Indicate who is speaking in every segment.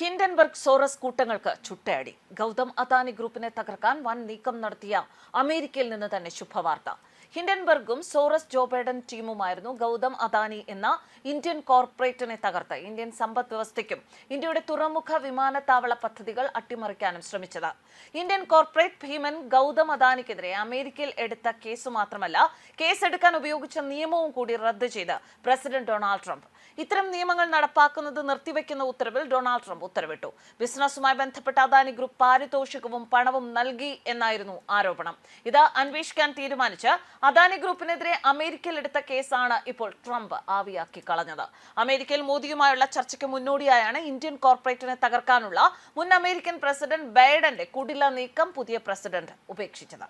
Speaker 1: Hindenburg Soros കൂട്ടങ്ങൾക്ക് ചുട്ടയടി. ഗൗതം അദാനി ഗ്രൂപ്പിനെ തകർക്കാൻ വൻ നീക്കം നടത്തിയ അമേരിക്കയിൽ നിന്ന് തന്നെ ശുഭവാർത്ത. ഹിൻഡൻബർഗും സോറസ് ജോബേഡൻ ടീമുമായിരുന്നു ഗൗതം അദാനി എന്ന ഇന്ത്യൻ കോർപ്പറേറ്റിനെ തകർത്ത്. ഇന്ത്യൻ സമ്പദ് വ്യവസ്ഥയ്ക്കും ഇന്ത്യയുടെ തുറമുഖ വിമാനത്താവള പദ്ധതികൾ അട്ടിമറിക്കാനും ശ്രമിച്ചത്. ഇന്ത്യൻ കോർപ്പറേറ്റ് ഭീമൻ ഗൗതം അദാനിക്കെതിരെ അമേരിക്കയിൽ എടുത്ത കേസ് മാത്രമല്ല കേസെടുക്കാൻ ഉപയോഗിച്ച നിയമവും കൂടി റദ്ദ് ചെയ്ത് പ്രസിഡന്റ് ഡൊണാൾഡ് ട്രംപ്. ഇത്തരം നിയമങ്ങൾ നടപ്പാക്കുന്നത് നിർത്തിവെക്കുന്ന ഉത്തരവിൽ ഡൊണാൾഡ് ട്രംപ് ഉത്തരവിട്ടു. ബിസിനസ്സുമായി ബന്ധപ്പെട്ട അദാനി ഗ്രൂപ്പ് പാരിതോഷികവും പണവും നൽകി എന്നായിരുന്നു ആരോപണം. ഇത് അന്വേഷിക്കാൻ തീരുമാനിച്ച് അദാനി ഗ്രൂപ്പിനെതിരെ അമേരിക്കയിൽ എടുത്ത കേസാണ് ഇപ്പോൾ ട്രംപ് ആവിയാക്കി കളഞ്ഞത്. അമേരിക്കയിൽ മോദിയുമായുള്ള ചർച്ചയ്ക്ക് മുന്നോടിയായാണ് ഇന്ത്യൻ കോർപ്പറേറ്റിനെ തകർക്കാനുള്ള മുൻ അമേരിക്കൻ പ്രസിഡന്റ് ബൈഡന്റെ കുടില നീക്കം പുതിയ പ്രസിഡന്റ് ഉപേക്ഷിച്ചത്.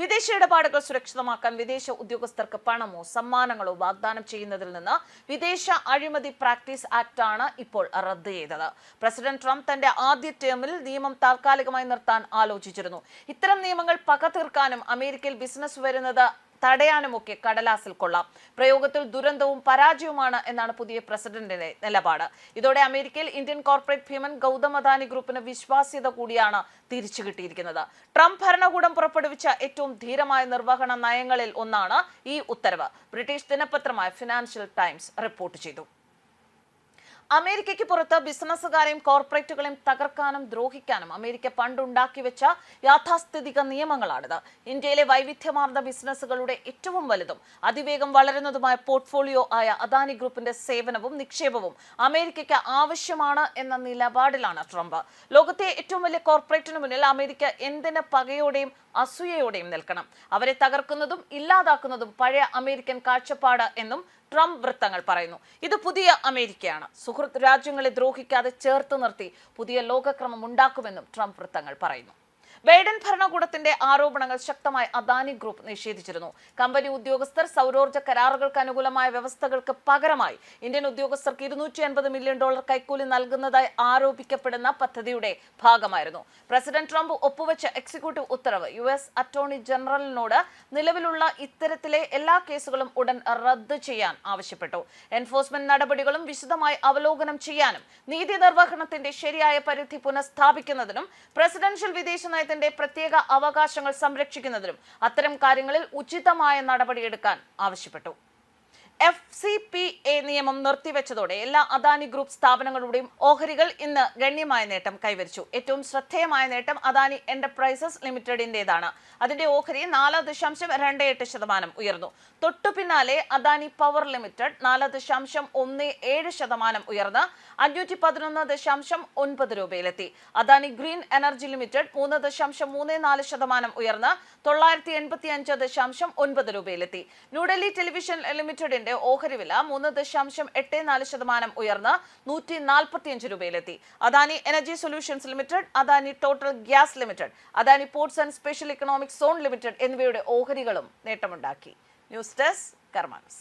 Speaker 1: വിദേശ ഇടപാടുകൾ സുരക്ഷിതമാക്കാൻ വിദേശ ഉദ്യോഗസ്ഥർക്ക് പണമോ സമ്മാനങ്ങളോ വാഗ്ദാനം ചെയ്യുന്നതിൽ നിന്ന് വിദേശ അഴിമതി പ്രാക്ടീസ് ആക്ട് ആണ് ഇപ്പോൾ റദ്ദ് ചെയ്തത്. പ്രസിഡന്റ് ട്രംപ് തന്റെ ആദ്യ ടേമിൽ നിയമം താൽക്കാലികമായി നിർത്താൻ ആലോചിച്ചിരുന്നു. ഇത്തരം നിയമങ്ങൾ പക തീർക്കാനും അമേരിക്കയിൽ ബിസിനസ് വരുന്നത് തടയാനുമൊക്കെ കടലാസിൽ കൊള്ളാം. പ്രയോഗത്തിൽ ദുരന്തവും പരാജയവുമാണ് എന്നാണ് പുതിയ പ്രസിഡന്റിന്റെ നിലപാട്. ഇതോടെ അമേരിക്കയിൽ ഇന്ത്യൻ കോർപ്പറേറ്റ് ഭീമൻ ഗൗതം അദാനി ഗ്രൂപ്പിന് വിശ്വാസ്യത കൂടിയാണ് തിരിച്ചു കിട്ടിയിരിക്കുന്നത്. ട്രംപ് ഭരണകൂടം പുറപ്പെടുവിച്ച ഏറ്റവും ധീരമായ നിർവഹണ നയങ്ങളിൽ ഒന്നാണ് ഈ ഉത്തരവ്. ബ്രിട്ടീഷ് ദിനപത്രമായ ഫിനാൻഷ്യൽ ടൈംസ് റിപ്പോർട്ട് ചെയ്തു. അമേരിക്കയ്ക്ക് പുറത്ത് ബിസിനസ്സുകാരെയും കോർപ്പറേറ്റുകളെയും തകർക്കാനും ദ്രോഹിക്കാനും അമേരിക്ക പണ്ടുണ്ടാക്കി വെച്ച യാഥാസ്ഥിതിക നിയമങ്ങളാണിത്. ഇന്ത്യയിലെ വൈവിധ്യമാർന്ന ബിസിനസ്സുകളുടെ ഏറ്റവും വലുതും അതിവേഗം വളരുന്നതുമായ പോർട്ട്ഫോളിയോ ആയ അദാനി ഗ്രൂപ്പിന്റെ സേവനവും നിക്ഷേപവും അമേരിക്കയ്ക്ക് ആവശ്യമാണ് എന്ന നിലപാടിലാണ് ട്രംപ്. ലോകത്തെ ഏറ്റവും വലിയ കോർപ്പറേറ്റിന് മുന്നിൽ അമേരിക്ക എന്തിന് പകയോടെയും അസൂയയോടെയും നിൽക്കണം. അവരെ തകർക്കുന്നതും ഇല്ലാതാക്കുന്നതും പഴയ അമേരിക്കൻ കാഴ്ചപ്പാട് എന്നും ട്രംപ് വൃത്തങ്ങൾ പറയുന്നു. ഇത് പുതിയ അമേരിക്കയാണ്. സുഹൃത്ത് രാജ്യങ്ങളെ ദ്രോഹിക്കാതെ ചേർത്ത് നിർത്തി പുതിയ ലോകക്രമം ഉണ്ടാക്കുമെന്നും ട്രംപ് വൃത്തങ്ങൾ പറയുന്നു. ബൈഡൻ ഭരണകൂടത്തിന്റെ ആരോപണങ്ങൾ ശക്തമായി അദാനി ഗ്രൂപ്പ് നിഷേധിച്ചിരുന്നു. കമ്പനി ഉദ്യോഗസ്ഥർ സൗരോർജ കരാറുകൾക്ക് അനുകൂലമായ വ്യവസ്ഥകൾക്ക് പകരമായി ഇന്ത്യൻ ഉദ്യോഗസ്ഥർക്ക് ഇരുന്നൂറ്റി അൻപത് മില്യൺ ഡോളർ കൈക്കൂലി നൽകുന്നതായി ആരോപിക്കപ്പെടുന്ന പദ്ധതിയുടെ ഭാഗമായിരുന്നു. പ്രസിഡന്റ് ട്രംപ് ഒപ്പുവെച്ച എക്സിക്യൂട്ടീവ് ഉത്തരവ് യു എസ് അറ്റോർണി ജനറലിനോട് നിലവിലുള്ള ഇത്തരത്തിലെ എല്ലാ കേസുകളും ഉടൻ റദ്ദ് ചെയ്യാൻ ആവശ്യപ്പെട്ടു. എൻഫോഴ്സ്മെന്റ് നടപടികളും വിശദമായി അവലോകനം ചെയ്യാനും നീതി നിർവഹണത്തിന്റെ ശരിയായ പരിധി പുനഃസ്ഥാപിക്കുന്നതിനും പ്രസിഡൻഷ്യൽ വിദേശ നയത്തിന്റെ പ്രത്യേക അവകാശങ്ങൾ സംരക്ഷിക്കുന്നതിനും അത്തരം കാര്യങ്ങളിൽ ഉചിതമായ നടപടിയെടുക്കാൻ ആവശ്യപ്പെട്ടു. എഫ് സി പി എ നിയമം നിർത്തിവെച്ചതോടെ എല്ലാ അദാനി ഗ്രൂപ്പ് സ്ഥാപനങ്ങളുടെയും ഓഹരികൾ ഇന്ന് ഗണ്യമായ നേട്ടം കൈവരിച്ചു. ഏറ്റവും ശ്രദ്ധേയമായ നേട്ടം അദാനി എന്റർപ്രൈസസ് ലിമിറ്റഡിന്റേതാണ്. അതിന്റെ ഓഹരി നാല് ദശാംശം രണ്ട് എട്ട് ശതമാനം ഉയർന്നു. തൊട്ടു പിന്നാലെ അദാനി പവർ ലിമിറ്റഡ് നാല് ദശാംശം ഒന്ന് ഏഴ് ശതമാനം ഉയർന്ന് അഞ്ഞൂറ്റി പതിനൊന്ന് ദശാംശം ഒൻപത് രൂപയിലെത്തി. അദാനി ഗ്രീൻ എനർജി ലിമിറ്റഡ് മൂന്ന് ദശാംശം മൂന്ന് നാല് ശതമാനം ഉയർന്ന് തൊള്ളായിരത്തി എൺപത്തി അഞ്ച് ദശാംശം ഒൻപത് രൂപയിലെത്തി. ന്യൂഡൽഹി ടെലിവിഷൻ ലിമിറ്റഡിന്റെ ഓഹരി വില മൂന്ന് ദശാംശം എട്ട് നാല് ശതമാനം ഉയർന്ന് നൂറ്റി നാൽപ്പത്തിയഞ്ച് രൂപയിലെത്തി. Adani Energy Solutions Limited Adani Total Gas Limited Adani Ports and Special Economic Zone Limited എന്നിവയുടെ ഓഹരികളും നേട്ടമുണ്ടാക്കി. News desk കർമാനസ്.